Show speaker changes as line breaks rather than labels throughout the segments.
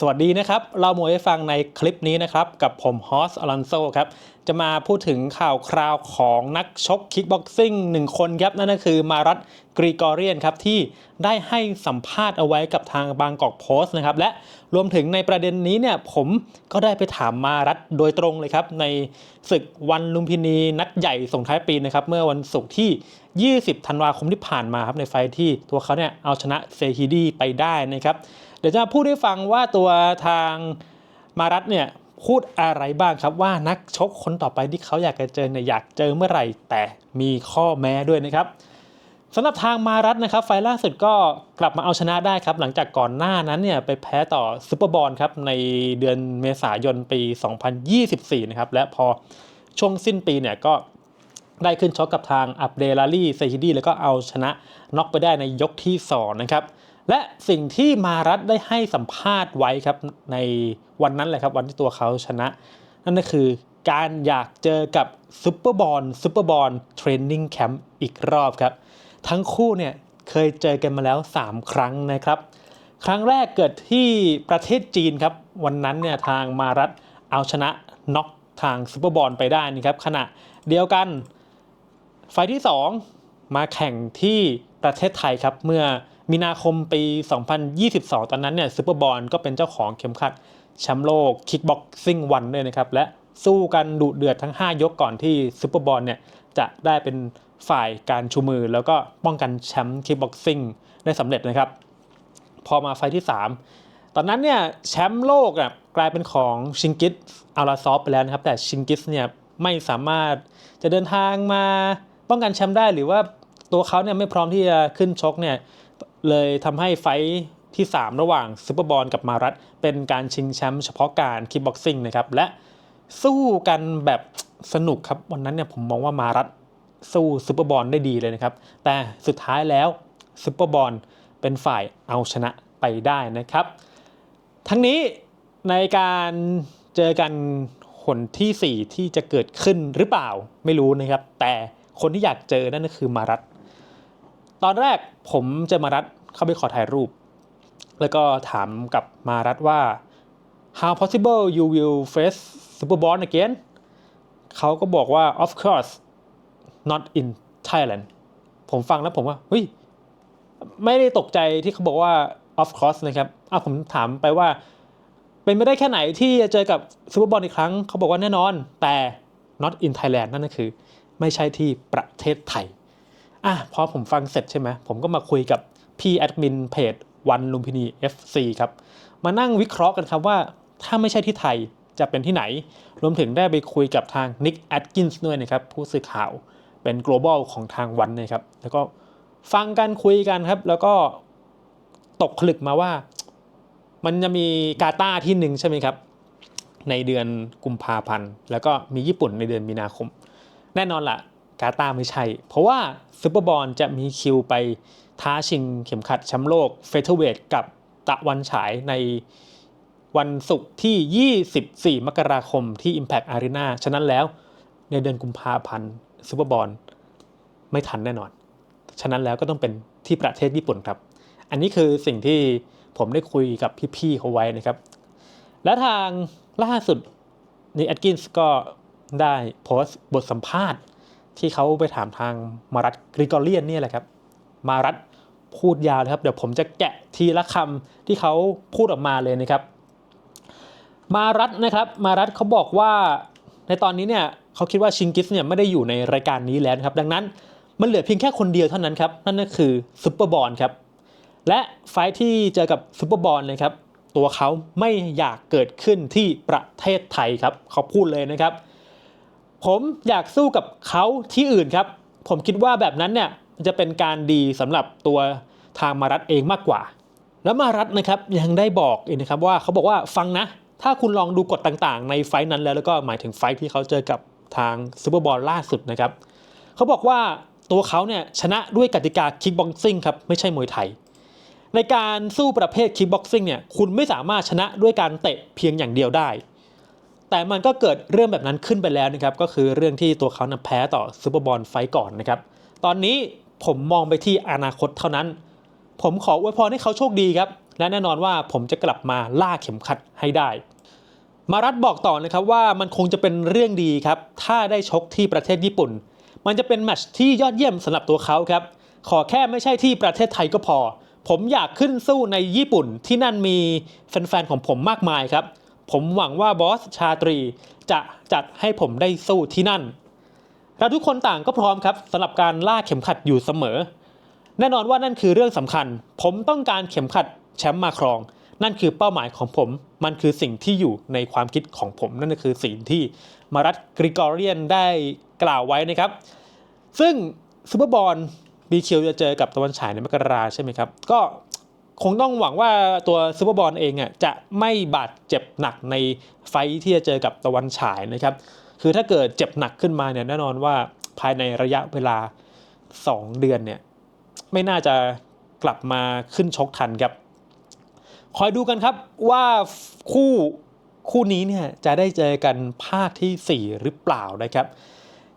สวัสดีนะครับ เรามวยให้ฟังในคลิปนี้นะครับ กับผมฮอสอลันโซครับ จะมาพูดถึงข่าวคราวของนักชกคิกบ็อกซิ่งหนึ่งคนครับ นั่นก็คือมารัตกรีกอเรียนครับ ที่ได้ให้สัมภาษณ์เอาไว้กับทางบางกอกโพสต์นะครับ และรวมถึงในประเด็นนี้เนี่ย ผมก็ได้ไปถามมารัตโดยตรงเลยครับ ในศึกวันลุมพินีนัดใหญ่ส่งท้ายปีนะครับเมื่อวันศุกร์ที่ 20 ธันวาคมที่ผ่านมาครับในไฟที่ตัวเขาเนี่ยเอาชนะเซฮิดีไปได้นะครับ ดี๋ยวจะมาพูดให้ฟังว่าตัวทางมารัตเนี่ยพูดอะไรบ้างครับว่านักชกคนต่อไปที่เขาอยากจะเจอเนี่ยอยากเจอเมื่อไหร่ แต่มีข้อแม้ด้วยนะครับสำหรับทางมารัตนะครับ ไฟล์ล่าสุดก็กลับมาเอาชนะได้ครับ หลังจากก่อนหน้านั้นเนี่ยไปแพ้ต่อซูเปอร์บอลครับในเดือนเมษายนปี 2024 นะครับ และพอช่วงสิ้นปีเนี่ยก็ได้ขึ้นชกกับทางอับเดลาลีเซฮิดีแล้วก็เอาชนะน็อกไปได้ในยกที่ 2 นะครับ และสิ่งที่มารัตได้ให้สัมภาษณ์ไว้ครับในวันนั้นแหละครับวันที่ตัวเขาชนะ นั่นก็คือการอยากเจอกับซูเปอร์บอลซูเปอร์บอลเทรนนิ่งแคมป์อีกรอบครับ ทั้งคู่เนี่ยเคยเจอกันมาแล้ว 3 ครั้งนะครับ ครั้งแรกเกิดที่ประเทศจีนครับ วันนั้นเนี่ยทางมารัตเอาชนะน็อกทางซูเปอร์บอลไปได้นะครับขณะเดียวกันไฟที่ 2 มาแข่งที่ประเทศไทยครับเมื่อ มีนาคมปี 2022 ตอนนั้นเนี่ยซูเปอร์บอลก็เป็นเจ้าของเข็มขัดแชมป์โลกคิกบ็อกซิ่งวันด้วยนะครับ และสู้กันดุเดือดทั้ง 5 ยกก่อนที่ซูเปอร์บอลเนี่ยจะได้เป็นฝ่ายการชูมือ แล้วก็ป้องกันแชมป์คิกบ็อกซิ่งได้สำเร็จนะครับ พอมาไฟที่ 3 ตอนนั้นเนี่ยแชมป์โลกอะกลายเป็นของชิงกิสอาราซอฟไปแล้วนะครับ แต่ชิงกิสเนี่ยไม่สามารถจะเดินทางมาป้องกันแชมป์ได้หรือว่าตัวเขาเนี่ยไม่พร้อมที่จะขึ้นชกเนี่ย เลยทำให้ไฟที่ 3 ระหว่างซูเปอร์บอลกับมารัตเป็นการชิงแชมป์เฉพาะการคิกบ็อกซิ่งนะครับและสู้กันแบบสนุกครับวันนั้นเนี่ยผมมองว่ามารัตสู้ซูเปอร์บอลได้ดีเลยนะครับ แต่สุดท้ายแล้วซูเปอร์บอลเป็นฝ่ายเอาชนะไปได้นะครับ ทั้งนี้ในการเจอกันหนที่ 4 ที่จะเกิดขึ้นหรือเปล่าไม่รู้นะครับ แต่คนที่อยากเจอนั่นก็คือมารัต ตอนแรกผมเจอมารัตเข้าไปขอถ่ายรูป แล้วก็ถามกับมารัตว่า how possible you will face Super Bowl again เขาก็บอกว่า of course not in Thailand ผมฟังแล้วผมว่าเฮ้ยไม่ได้ตกใจที่เขาบอกว่า of course นะครับอ้าผมถามไปว่าเป็นไม่ได้แค่ไหนที่จะเจอกับซูเปอร์บอลอีกครั้ง เขาบอกว่าแน่นอน แต่ not in Thailand นั่นก็คือ ไม่ใช่ที่ประเทศไทย อะพอผมฟังเสร็จใช่ไหมผมก็มาคุยกับพี่แอดมินเพจวันลุมพินี FC ครับ มานั่งวิเคราะห์กันครับว่าถ้าไม่ใช่ที่ไทยจะเป็นที่ไหน รวมถึงได้ไปคุยกับทางนิกแอดกินส์ด้วยนะครับ ผู้สื่อข่าวเป็น global ของทางวันนะครับ แล้วก็ฟังกันคุยกันครับ แล้วก็ตกผลึกมาว่า มันจะมีกาตาร์ที่หนึ่งใช่ไหมครับ ในเดือนกุมภาพันธ์ แล้วก็มีญี่ปุ่นในเดือนมีนาคม แน่นอนล่ะ กาตาร์ไม่ใช่ เพราะว่าซูเปอร์บอลจะมีคิวไปท้าชิงเข็มขัดแชมป์โลกเฟเธอร์เวทกับตะวันฉายในวันศุกร์ที่ 24 มกราคมที่ Impact Arena ฉะนั้นแล้วในเดือนกุมภาพันธ์ซูเปอร์บอลไม่ทันแน่นอน ฉะนั้นแล้วก็ต้องเป็นที่ประเทศญี่ปุ่นครับ อันนี้คือสิ่งที่ผมได้คุยกับพี่ๆเขาไว้นะครับ และทางล่าสุดนีแอดกินส์ก็ได้โพสต์บทสัมภาษณ์ ที่เขาไปถามทางมารัตกริกอเลียนเนี่ยแหละครับ มารัตพูดยาวเลยครับ เดี๋ยวผมจะแกะทีละคำที่เขาพูดออกมาเลยนะครับ มารัตนะครับมารัตเขาบอกว่าในตอนนี้เนี่ยเขาคิดว่าชิงกิสเนี่ยไม่ได้อยู่ในรายการนี้แล้วครับ ดังนั้นมันเหลือเพียงแค่คนเดียวเท่านั้นครับ นั่นก็คือซุปเปอร์บอลครับ และไฟที่เจอกับซูเปอร์บอลนะครับ ตัวเขาไม่อยากเกิดขึ้นที่ประเทศไทยครับ เขาพูดเลยนะครับ ผมอยากสู้กับเขาที่อื่นครับ ผมคิดว่าแบบนั้นเนี่ยจะเป็นการดีสำหรับตัวทางมารัตเองมากกว่า แล้วมารัตนะครับยังได้บอกอีกนะครับว่าเขาบอกว่าฟังนะ ถ้าคุณลองดูกฎต่างๆ ในไฟท์นั้นแล้วแล้วก็หมายถึงไฟท์ที่เขาเจอกับทางซูเปอร์บอลล่าสุดนะครับเขาบอกว่าตัวเขาเนี่ยชนะด้วยกติกาคิกบ็อกซิ่งครับไม่ใช่มวยไทย ในการสู้ประเภทคิกบ็อกซิ่งเนี่ยคุณไม่สามารถชนะด้วยการเตะเพียงอย่างเดียวได้ แต่มันก็เกิดเรื่องแบบนั้นขึ้นไปแล้วนะครับ ก็คือเรื่องที่ตัวเขานะแพ้ต่อซูเปอร์บอลไฟก่อนนะครับ ตอนนี้ผมมองไปที่อนาคตเท่านั้น ผมขออวยพรให้เขาโชคดีครับ และแน่นอนว่าผมจะกลับมาล่าเข็มขัดให้ได้ มารัตบอกต่อนะครับว่ามันคงจะเป็นเรื่องดีครับ ถ้าได้ชกที่ประเทศญี่ปุ่น มันจะเป็นแมตช์ที่ยอดเยี่ยมสำหรับตัวเขาครับ ขอแค่ไม่ใช่ที่ประเทศไทยก็พอ ผมอยากขึ้นสู้ในญี่ปุ่นที่นั่นมีแฟนๆของผมมากมายครับ ผมหวังว่าบอสชาตรีจะจัดให้ผมได้สู้ที่นั่น เราทุกคนต่างก็พร้อมครับสำหรับการล่าเข็มขัดอยู่เสมอ แน่นอนว่านั่นคือเรื่องสำคัญ ผมต้องการเข็มขัดแชมป์มาครอง นั่นคือเป้าหมายของผม มันคือสิ่งที่อยู่ในความคิดของผม นั่นก็คือสิ่งที่มารัตกริกอเรียนได้กล่าวไว้นะครับ ซึ่งซูเปอร์บอลบีคิวจะเจอกับตะวันฉายในมกราใช่ไหมครับ ก็ คงต้องหวังว่าตัวซูเปอร์บอลเองอะจะไม่บาดเจ็บหนักในไฟที่จะเจอกับตะวันฉายนะครับ คือถ้าเกิดเจ็บหนักขึ้นมาเนี่ยแน่นอนว่าภายในระยะเวลา 2 เดือนเนี่ยไม่น่าจะกลับมาขึ้นชกทันครับ คอยดูกันครับว่าคู่คู่นี้เนี่ยจะได้เจอกันภาคทีสี่4 หรือเปล่านะครับ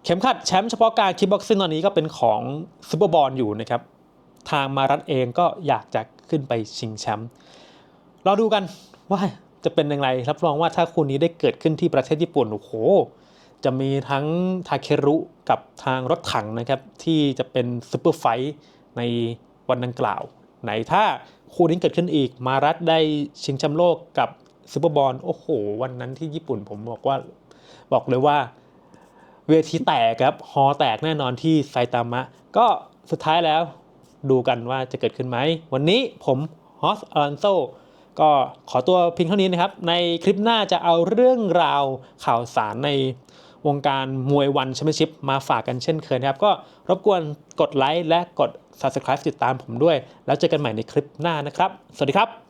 เข็มขัดแชมป์เฉพาะการคิกบ็อกซิ่งตอนนี้ก็เป็นของซูเปอร์บอลอยู่นะครับ ทางมารัตเองก็อยากจะ ขึ้นไปชิงแชมป์รอดูกันว่าจะเป็นยังไงรับรองว่าถ้าคู่นี้ได้เกิดขึ้นที่ประเทศญี่ปุ่น โอ้โห จะมีทั้งทาเครุกับทางรถถังนะครับ ที่จะเป็นซูเปอร์ไฟท์ในวันดังกล่าว ไหนถ้าคู่นี้เกิดขึ้นอีกมารัตได้ชิงแชมป์โลกกับซูเปอร์บอลโอ้โห วันนั้นที่ญี่ปุ่นผมบอกว่า บอกเลยว่า เวทีแตกครับฮอแตกแน่นอนที่ไซตามะ ก็สุดท้ายแล้ว ดูกันว่าจะเกิดขึ้นไหม วันนี้ผมฮอสอลันโซก็ขอตัวเพียงเท่านี้นะครับ ในคลิปหน้าจะเอาเรื่องราวข่าวสารในวงการมวยวันแชมเปี้ยนชิพมาฝากกันเช่นเคยนะครับ ก็รบกวนกดไลค์และกด Subscribe ติดตามผมด้วย แล้วเจอกันใหม่ในคลิปหน้านะครับ สวัสดีครับ